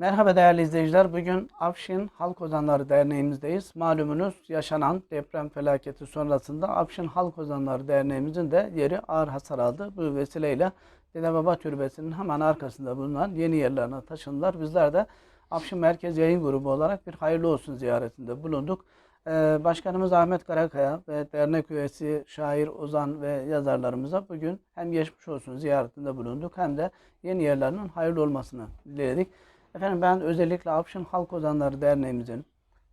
Merhaba değerli izleyiciler. Bugün Afşin Halk Ozanları Derneğimizdeyiz. Malumunuz yaşanan deprem felaketi sonrasında Afşin Halk Ozanları Derneğimizin de yeri ağır hasar aldı. Bu vesileyle Dede Baba Türbesi'nin hemen arkasında bulunan yeni yerlerine taşındılar. Bizler de Afşin Merkez Yayın Grubu olarak bir hayırlı olsun ziyaretinde bulunduk. Ee, Başkanımız Ahmet Karakaya ve dernek üyesi, şair, ozan ve yazarlarımıza bugün hem geçmiş olsun ziyaretinde bulunduk hem de yeni yerlerinin hayırlı olmasını diledik. Efendim ben özellikle Afşin Halk Ozanları Derneğimizin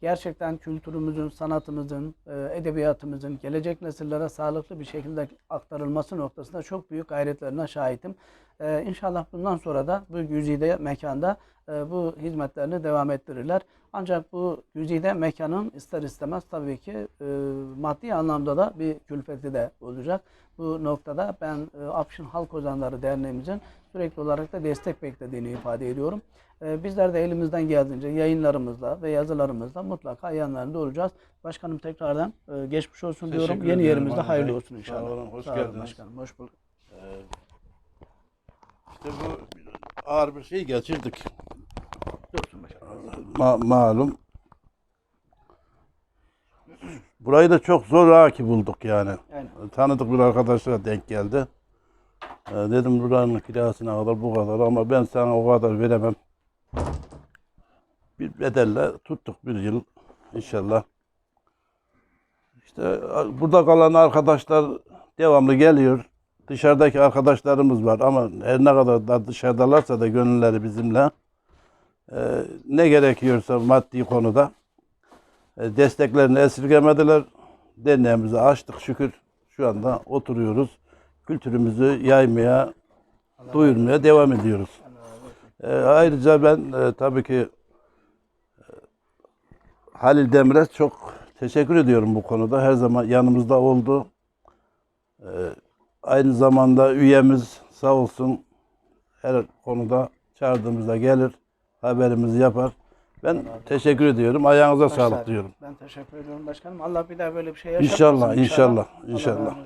gerçekten kültürümüzün, sanatımızın, e, edebiyatımızın gelecek nesillere sağlıklı bir şekilde aktarılması noktasında çok büyük gayretlerine şahitim. E, İnşallah bundan sonra da bu güzide mekanda bu hizmetlerini devam ettirirler. Ancak bu güzide mekanın ister istemez tabii ki e, maddi anlamda da bir külfeti de olacak. Bu noktada ben e, Afşin Halk Ozanları Derneğimizin sürekli olarak da destek beklediğini ifade ediyorum. E, bizler de elimizden geldiğince yayınlarımızla ve yazılarımızla mutlaka yanlarında olacağız. Başkanım tekrardan e, geçmiş olsun Teşekkür diyorum. Yeni yerimizde hayırlı olsun Sağ inşallah. olun, hoş Sağ olun geldiniz. başkanım. Hoş bulduk. İşte bu ağır bir şey geçirdik. Ma- malum. Burayı da çok zor haki bulduk yani. Aynen. Tanıdık bir arkadaşlara denk geldi. Ee, dedim buranın kirasına kadar bu kadar ama ben sana o kadar veremem. Bir bedelle tuttuk bir yıl inşallah. İşte burada kalan arkadaşlar devamlı geliyor. Dışarıdaki arkadaşlarımız var ama her ne kadar da dışarıdalarsa da gönülleri bizimle. Ee, ne gerekiyorsa maddi konuda e, desteklerini esirgemediler. Derneğimizi açtık şükür. Şu anda oturuyoruz. Kültürümüzü yaymaya, duyurmaya devam ediyoruz. Ee, ayrıca ben e, tabii ki e, Halil Demir'e çok teşekkür ediyorum bu konuda. Her zaman yanımızda oldu. Ee, aynı zamanda üyemiz sağ olsun her konuda çağırdığımızda gelir, haberimizi yapar. Ben teşekkür ediyorum. Ayağınıza sağlık diyorum. Ben teşekkür ediyorum başkanım. Allah bir daha böyle bir şey yaşatmasın İnşallah, inşallah, Allah inşallah. razı olsun.